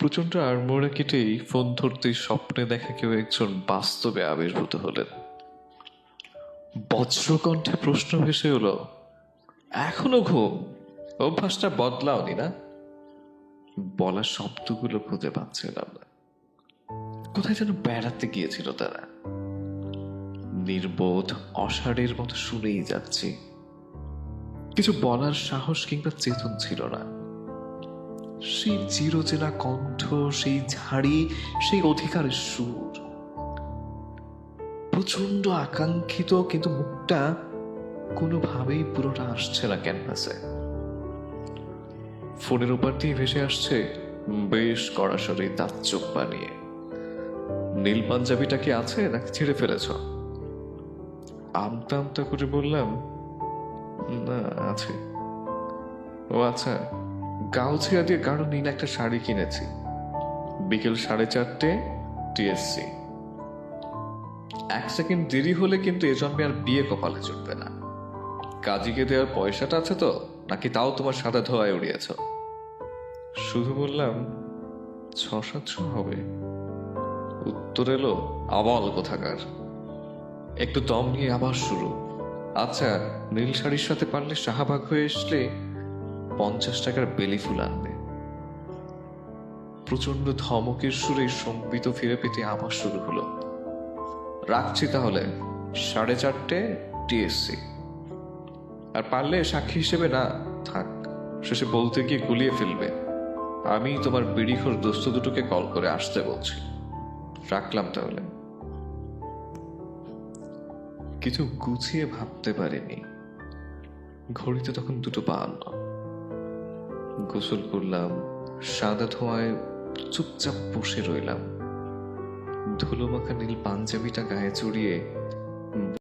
প্রচণ্ড আড়মোড়া কেটেই ফোন ধরতেই স্বপ্নে দেখা কেউ একজন বাস্তবে আবির্ভূত হলেন। বজ্রকণ্ঠে প্রশ্ন ভেসে এলো এখনও ঘুম? অভ্যাসটা বদলাওনি না? বলা শব্দগুলো খুঁজে পাচ্ছিলাম না কোথায় যেন বেড়াতে গিয়েছিল তারা। নির্বোধ অসাড়ের মতো শুনেই যাচ্ছি। কিছু বলার সাহস কিংবা চেতন ছিল না। সেই চিরচেনা কণ্ঠ, সেই ঝাড়ি, সেই অধিকারের সুর। প্রচণ্ড আকাঙ্ক্ষিত, কিন্তু মুখটা কোনোভাবেই পুরোটা আসছে না ক্যানভাসে। ফোনের উপর দিয়ে ভেসে আসছে, বেশ কড়াসড়ি দাঁত চোখ বানিয়ে। নীল পাঞ্জাবিটা কি আছে নাকি ছেড়ে ফেলেছ? আমতা আমতা করে বললাম, না, আছে। ও আচ্ছা। ছেড়া দিয়ে গাঢ় নীল একটা শাড়ি কিনেছি। বিকেল সাড়ে চারটে, টিএসসি। এক সেকেন্ড দেরি হলে কিন্তু এ জন্মে আর বিয়ে কপালে চলবে না। কাজীকে দেওয়ার পয়সাটা আছে তো, নাকি তাও তোমার সাদা ধোয়ায় উড়িয়েছ? শুধু বললাম ছ সাতশো হবে। উত্তর এলো, আবাল কোথাকার। একটু দম নিয়ে আবার শুরু। আচ্ছা নীল শাড়ির সাথে পারলে শাহবাগ হয়ে আসলে পঞ্চাশ টাকার বেলি ফুল আনবে। প্রচণ্ড ধমকের সুরে সম্বিত ফিরে পেতে আবার শুরু হলো। রাখছি তাহলে, সাড়ে চারটে টিএসসি আর পারলে সাক্ষী হিসেবে না, থাক, শেষে বলতে গিয়ে গুলিয়ে ফেলবে। আমি তোমার বিড়িখোর দোস্ত দুটোকে কল করে আসতে বলছি। রাখলাম তাহলে। কিছু গুছিয়ে ভাবতে পারিনি। ঘড়িতে তখন দুটো বাহান্ন। গোসল করলাম সাদা ধোঁয়ায় চুপচাপ বসে রইলাম। ধুলো মাখা নীল পাঞ্জাবিটা গায়ে চড়িয়ে